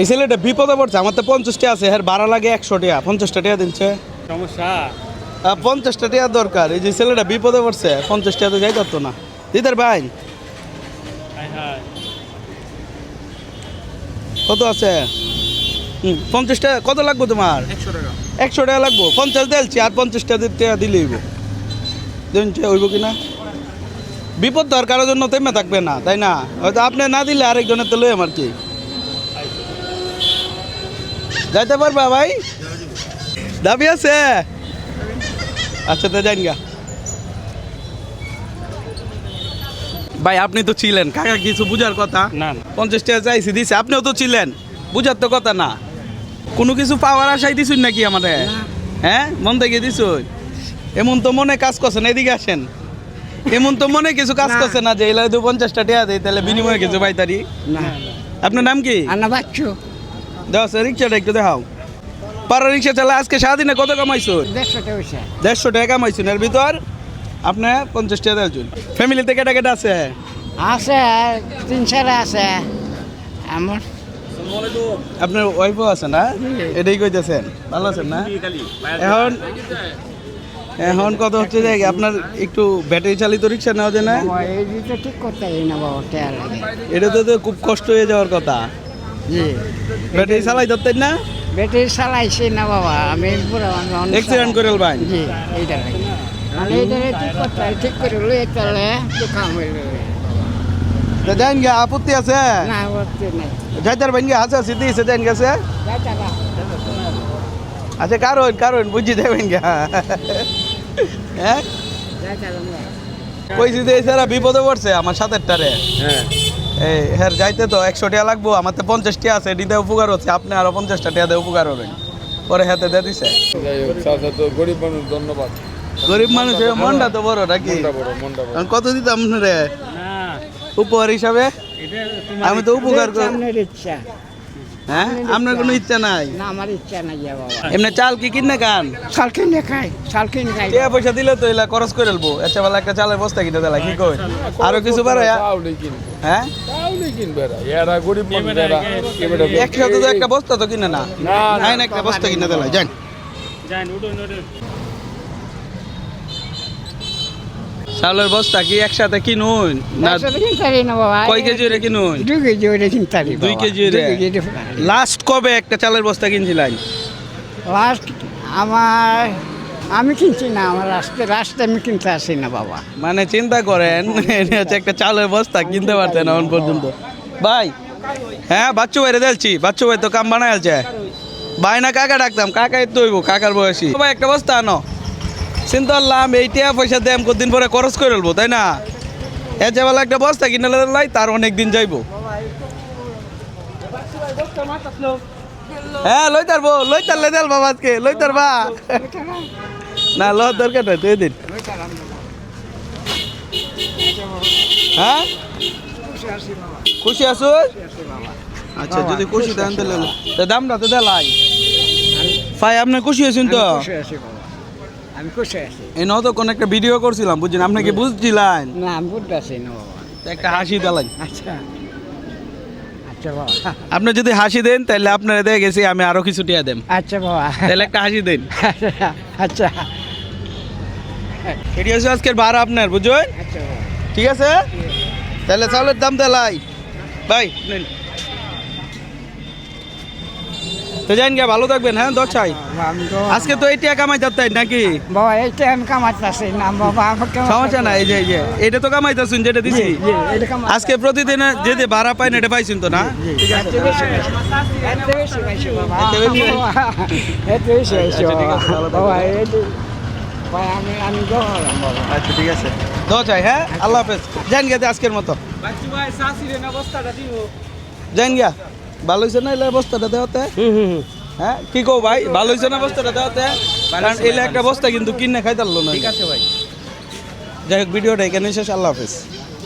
এই ছেলেটা বিপদে পড়ছে আমার তো পঞ্চাশটা আছে হ্যাঁ ভাড়া লাগে একশো টাকা পঞ্চাশটা টাকা দিচ্ছে। সমস্যা? পঞ্চাশটা টাকা দরকার এই যে ছেলেটা বিপদে পড়ছে পঞ্চাশ টাকা তো যাই পারতো না। দিদার ভাই কত আছে? পঞ্চাশ টাকা কত লাগবো তোমার? একশো টাকা। একশো টাকা লাগবো পঞ্চাশ দিলছি আর পঞ্চাশ টাকা দিলে হইব। কি না বিপদ দরকারের জন্য তেমে থাকবে না তাই না? হয়তো আপনি না দিলে আরেকজনের তো লই আমার কি। যাইতে পারবা ভাই? দাবি আছে? আচ্ছা তো যাইন গা। ভাই আপনি তো ছিলেন। কাকা কিছু বুঝার কথা? না পঞ্চাশ টাকা চাইছি দিছে। আপনিও তো ছিলেন। বুঝার তো কথা না। কোনো কিছু পাওয়ার আশাই দিছুন নাকি আমাদের হ্যাঁ? মন থেকে দিছুন? এমন তো মনে কাজ করছে না এদিকে আসেন। এমন তো মনে কিছু কাজ করছে না যে এলাই দু পঞ্চাশটা টাকা দেয় তাহলে বিনিময়ে কিছু পাইতারি না আপনার নাম কি? আনা বাচ্চু। দাও স্যার রিক্সাটা একটু দেখাও। পাড়া রিক্সা চালা আজকে সারাদিনে কত কামাইছো? দেড়শো টাকা কামাইছুন এর ভিতর আপনি পঞ্চাশ টাকা দেওয়ার ফ্যামিলিতে কেটা কেটা আছে? আছে তিন চারে আছে। আমার আপনার ওয়াইফও আছে না? এটাই কইতেছেন। ভালো আছেন না? এখন এখন কত হচ্ছে যে আপনার একটু ব্যাটারি চালিত রিক্সা নেওয়া যায় না? ঠিক করতে এটাতে তো খুব কষ্ট হয়ে যাওয়ার কথা। জি। ব্যাটারি চালাই ধরতেন না? ব্যাটারি চালাইছি না বাবা আমি পুরো অ্যাক্সিডেন্ট। করে ভাই জি এইটা মানে ঠিক করতে ঠিক করে লই তাহলে তো কাম হইল যাইন গে আপত্তি আছে? না করতে নাই। যাইতার বাইন গে হাসা সিদ্ধি গেছে? আচ্ছা কারণ কারণ বুঝি দেবেন গে হ্যাঁ? কইছি যে এছাড়া বিপদে পড়ছে আমার সাথের টারে হ্যাঁ। এই হ্যাঁ যাইতে তো একশো টাকা লাগবো আমার তো পঞ্চাশ টাকা আছে এটিতে উপকার হচ্ছে আপনি আরও পঞ্চাশটা টাকা দিয়ে উপকার হবেন। পরে হাতে দিয়ে দিছে। গরিব মানুষ ধন্যবাদ। গরিব মানুষ মনটা তো বড় নাকি? মনটা বড় মনটা বড়। আমি কত দিতাম রে না। উপহার হিসাবে? আমি তো উপকার করি। হ্যাঁ? আপনার কোনো ইচ্ছা নাই? না আমার ইচ্ছা নাই বাবা। এমনি চাল কি কিনে খান? চাল কিনে খাই চাল কিনে খাই। টাকা পয়সা দিলে তো এলা খরচ করে লব আচ্ছা ভালো একটা চালের বস্তা কিনে দেলা কি কই আরও কিছু বাড়ায় হ্যাঁ? একসাথে তো একটা বস্তা তো কিনে না? না, একটা বস্তা কিনে দেলা যান যাই উঠুন উঠুন। চালের বস্তা কি একসাথে কিনুন? না কয় কেজি রে কিনুন? দুই কেজি ওরে কিনতে পারি দুই কেজি রে? লাস্ট কবে একটা চালের বস্তা কিনছিলেন? লাস্ট আমার আমি কিনছি না আমার রাস্তা রাস্তা আমি কিনতে আসি না বাবা। মানে চিন্তা করেন হচ্ছে একটা চালের বস্তা কিনতে পারতেন এখন পর্যন্ত। ভাই হ্যাঁ বাচ্চু ভাইরে দেখছি বাচ্চু ভাই তো কাম বানায় আছে ভাই না কাকা ডাকতাম কাকাই তো হইব কাকার বয়সী। ভাই একটা বস্তা আনো। চিন্তা করলাম এই টিয়া পয়সা আমি কদিন পরে খরচ করে ফেলব, তাই না? বেলা একটা বস্তা কিনে লাই, তার অনেক দিন যাইবো। হ্যাঁ লই তারবো লই তারলে দেল বাবা আজকে লই তারবা না ল দরকার নাই, তুই দিন। হ্যাঁ? খুশি আছো? আচ্ছা যদি খুশি দেন তাহলে দামটা তো দেলাই। ভাই, আপনি খুশি হয়েছেন তো? আমি খুশি আছি। এই তো কোন একটা ভিডিও করছিলাম বুঝছেন? আপনি কি বুঝছিলেন? না আমি বুঝতে আছি না একটা হাসি দেলাই আচ্ছা। আচ্ছা বাবা। আপনি যদি হাসি দেন তাহলে আপনারা দেখে গেছি আমি আরও কিছু টিয়া দেন আচ্ছা বাবা। তাহলে একটা হাসি দেন। আচ্ছা। এটি হচ্ছে আজকের বার আপনার বুঝছেন? আচ্ছা ঠিক আছে? তাহলে চাউলের দাম দেলাই। ভাই তো জান গিয়া ভালো থাকবেন হ্যাঁ দশাই বাবা, তো আজকে তো এইটা কামাই যাত্তাই নাকি? বাবা আমি না বাবা আমাকে সমস্যা নাই এই যে এই যে। এটা তো কামাইতেছুন যেটা দিছি। আজকে প্রতিদিন যেতে ভাড়া পাই না এটা পাইছুন তো না? আচ্ছা, ঠিক আছে, আচ্ছা ঠিক আছে। দশাই হ্যাঁ? আল্লাহ হাফেজ। গিয়া আজকের মতো। গিয়া। ভালো হয়েছে না এলে বস্তাটা দেওয়াতে? হ্যাঁ? কি কো ভাই? ভালো হয়েছে না বস্তাটা দেওয়াতে? কারণ এলে একটা বস্তা কিন্তু কিনে খাই না। ঠিক আছে ভাই। যাই হোক ভিডিওটা এখানে শেষ আল্লাহ হাফেজ।